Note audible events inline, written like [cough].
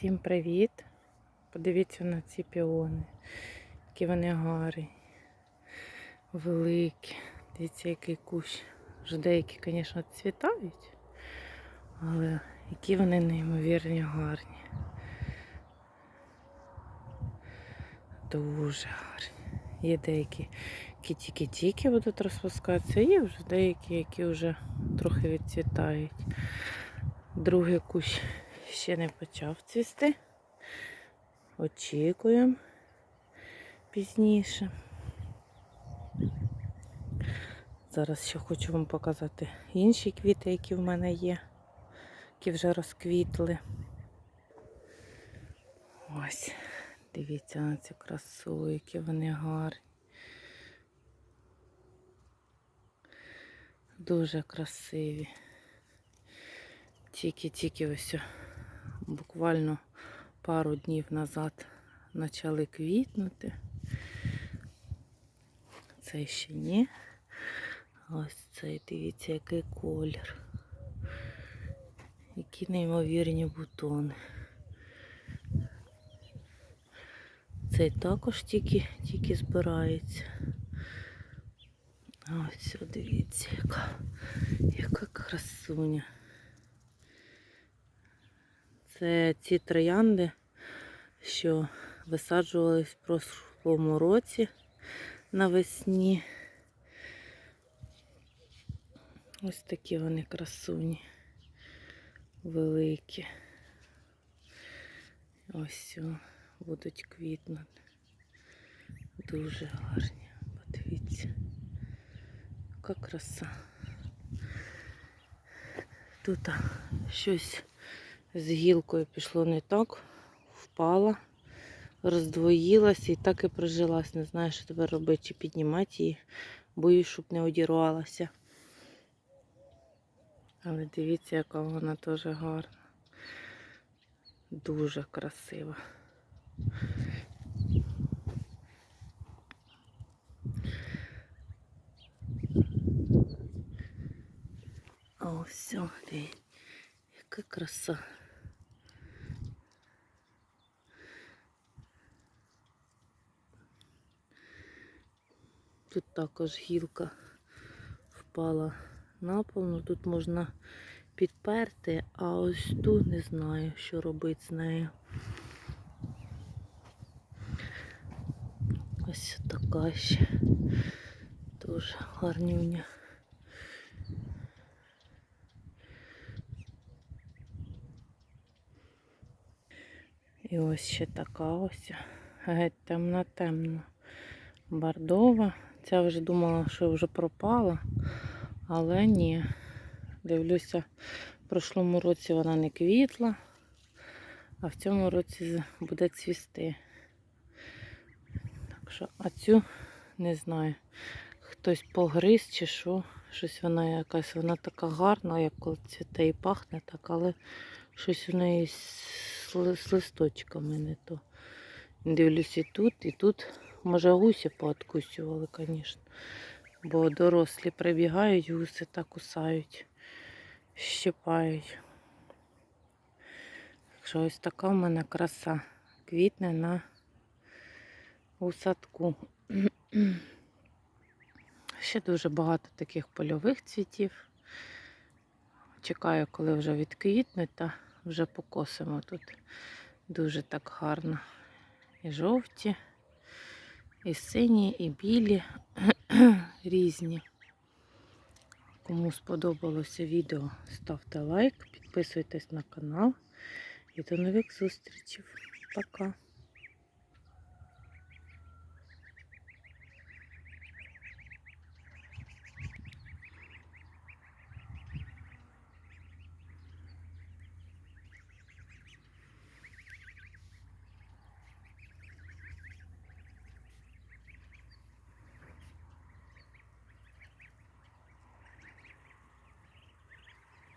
Всім привіт! Подивіться на ці піони. Які вони гарні, великі. Дивіться, який кущ. Вже деякі, звісно, цвітають, але які вони неймовірні гарні. Дуже гарні. Є деякі, які тільки-тільки будуть розпускатися, є вже деякі, які вже трохи відцвітають. Другий кущ ще не почав цвісти. Очікуємо пізніше. Зараз ще хочу вам показати інші квіти, які в мене є, які вже розквітли. Ось, дивіться на цю красу, які вони гарні. Дуже красиві. Тільки-тільки ось буквально пару днів назад почали квітнути. Цей ще ні. Ось цей, дивіться, який колір. Які неймовірні бутони. Цей також тільки, тільки збирається. Ось, дивіться, яка, яка красуня. Це ці троянди, що висаджувались в прошлому році навесні. Ось такі вони красуні, великі. Ось о, будуть квітнути. Дуже гарні. Подивіться, яка краса. Тут щось з гілкою пішло не так, впала, роздвоїлася і так і прижилась. Не знаю, що тепер робити, чи піднімати її, боюсь, щоб не одірвалася. Але дивіться, яка вона теж гарна. Дуже красива. Ось все, дивіться, яка краса. Тут також гілка впала на пол, ну тут можна підперти, а ось тут не знаю, що робити з нею. Ось така ще дуже гарнюня. І ось ще така ось геть темна-темна бордова. Ця вже думала, що вже пропала, але ні. Дивлюся, в прошлому році вона не квітла, а в цьому році буде цвісти. Так що, а цю не знаю, хтось погриз чи що. Щось вона якась, вона така гарна, як коли цвіте і пахне так, але щось у неї з, листочками не то. Дивлюсь і тут, і тут. Може гусі пооткусювали, звісно. Бо дорослі прибігають, гуси та кусають, щипають. Так що ось така в мене краса. Квітне на у садку. [clears throat] Ще дуже багато таких польових цвітів. Чекаю, коли вже відквітнуть, та вже покосимо тут. Дуже так гарно. І жовті, і сині, і білі, [clears throat] різні. Кому сподобалося відео, ставте лайк, підписуйтесь на канал. І до нових зустрічей. Пока!